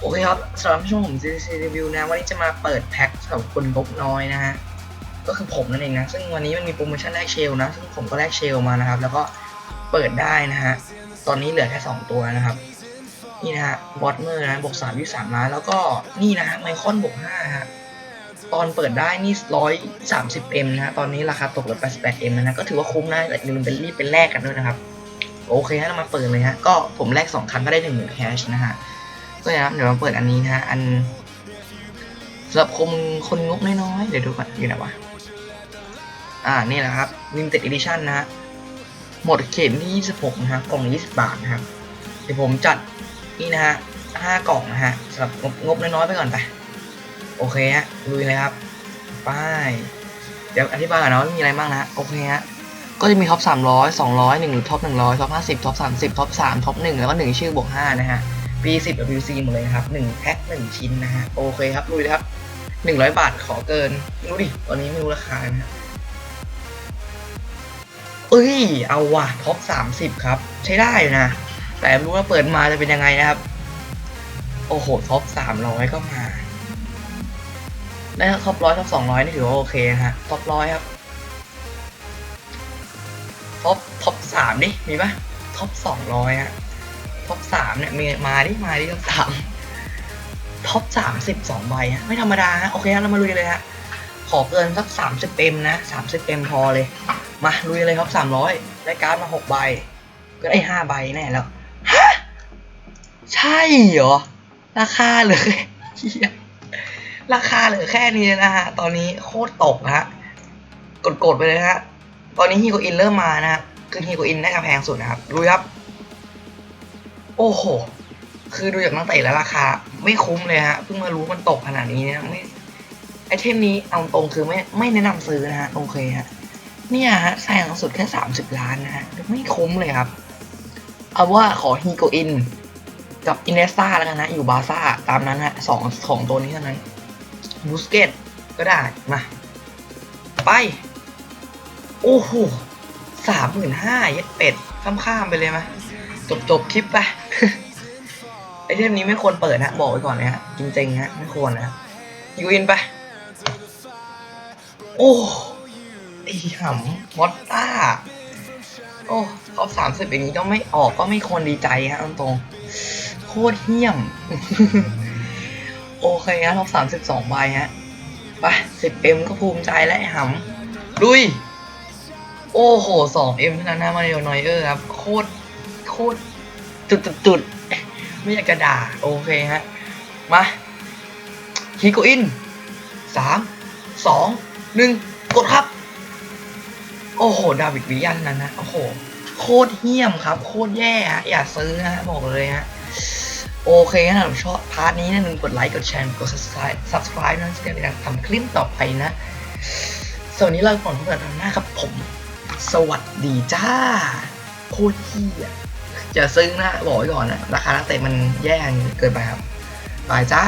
โอเคครับสำหรับช่วงผม CC Review นะวันนี้จะมาเปิดแพ็คสำหรับคนงบน้อยนะฮะก็คือผมนั่นเองนะซึ่งวันนี้มันมีโปรโมชั่นแลกเชลนะซึ่งผมก็แลกเชลมานะครับ แล้วก็เปิดได้นะฮะตอนนี้เหลือแค่2ตัวนะครับนี่นะฮะบอทเมอร์นะบวกสามยี่สามล้านแล้วก็นี่นะฮะไมคอนบวกห้าฮะตอนเปิดได้นี่ร้อยสามสิบเอ็มนะฮะตอนนี้ราคาตกเหลือแปดสิบแปดเอ็มนะก็ถือว่าคุ้มนะแต่อย่าลืมเป็นรีบเป็นแลกกันด้วยนะครับโอเคฮะเรามาเปิดเลยฮะก็ผมแลกสองครั้งก็ได้หนึ่งหมื่นแคชนะฮะ ก็นะครับเดี๋ยวมาเปิดอันนี้นะฮะอันสำหรับคนคนงบน้อยๆเดี๋ยวดูก่อนอยู่ไหนวะอ่านี่แหละครับ limited edition นะฮะหมดเข็มที่ 26 นะฮะกล่อง20 บาทนะครับ เดี๋ยวผมจัดนี่นะฮะ5กล่องนะฮะสำหรับงบงบน้อยๆไปก่อนไปโอเคฮะลุยเลยครับไปเดี๋ยวอธิบายก่อนนะว่ามีอะไรบ้างนะโอเคฮะก็จะมีท็อป300 200 1ท็อป100ท็อป50ท็อป30ท็อป3ท็อป1แล้วก็1ชื่อบวก5นะฮะ B10 WC หมดเลยนะครับ 1 แพ็ค 1 ชิ้นนะฮะ โอเคครับ ลุยเลยครับ 100 บาทขอเกินไม่รู้ดิตอนนี้ไม่รู้ราคานะฮะเอ้ย เอาว่ะท็อป 30 ครับ ใช้ได้อยู่นะ แต่ไม่รู้ว่าเปิดมาจะเป็นยังไงนะครับ โอ้โห ท็อป 300 ก็มาได้ท็อปร้อยท็อป200นี่ถือว่าโอเคนะฮะ ท็อปร้อยครับ ท็อปท็อปสามดิมีปะท็อปสองร้อยอะ ท็อปสามเนี่ยมีมาดิมาดิท็อปสามท็อปสามสิบสองใบฮะไม่ธรรมดาฮะโอเคฮะเรามาลุยเลยฮะขอเกินสักสามสิบเอ็มนะสามสิบเอ็มพอเลย มาลุยเลยครับสามร้อยได้การ์ดมาหกใบ ก็ได้ห้าใบแน่แล้วฮะใช่เหรอราคาเหลือแค่เหี้ยราคาเหลือแค่นี้นะฮะตอนนี้โคตรตกนะฮะกดๆไปเลยฮะตอนนี้ฮีโกอินเริ่มมานะฮะคือฮีโกอินน่าจะแพงสุดนะครับดูครับ โอ้โห คือดูจากนักเตะแล้วราคา ไม่คุ้มเลยฮะ เพิ่งมารู้มันตกขนาดนี้เนะไม่ไอเทมนี้เอาตรงคือไม่ไม่แนะนำซื้อนะฮะ โอเคฮะ เนี่ยฮะแซงสุดแค่สามสิบล้านนะฮะ ไม่คุ้มเลยครับ เอาว่าขอฮีโกอิน กับอินเนสตาแล้วกันนะ อยู่บาซ่าตามนั้นฮะสองสองตัวนี้เท่านั้นบูสเกตก็ได้ มา ไป โอ้โหสามหมื่นห้ายัดเป็ดข้ามข้ามๆไปเลยไหม จบจบคลิปไปไอเทมนี้ไม่ควรเปิดนะบอกไว้ก่อนนะฮะจริงๆฮะไม่ควรนะยูอินไป โอ้ไอหำมอตต้า โอ้ท็อปสามสิบอย่างนี้ก็ไม่ออกก็ไม่ควรดีใจฮะตรงโคตรเหี้ยม โอเคฮะท็อปสามสิบสองใบฮะไปสิบเอ็มก็ภูมิใจแล้วไอ้หำลุย โอ้โหสองเอ็มเท่านั้นนะมาเรลนอยเออร์ครับ โคตร โคตรจุดจุดจุดไม่อยากกระด่า โอเคฮะ มาฮีโกอินสามสองหนึ่งกดครับ โอ้โห ดาวิดวิยันนั่นนะโอ้โห โคตรเหี้ยมครับ โคตรแย่ฮะ อย่าซื้อนะฮะ บอกเลยฮะ โอเคนะถ้าชอบพาร์ทนี้นะอย่าลืมกดไลค์ กดแชร์ กด subscribe subscribe นะจะได้ทำคลิปต่อไปนะสวัสดีเราก่อนพบกันครั้งหน้าครับผม สวัสดีจ้า โคตรเหี้ย อย่าซื้อนะบอกไว้ก่อนนะราคานักเตะมันแย่เกินไปครับบายจ้า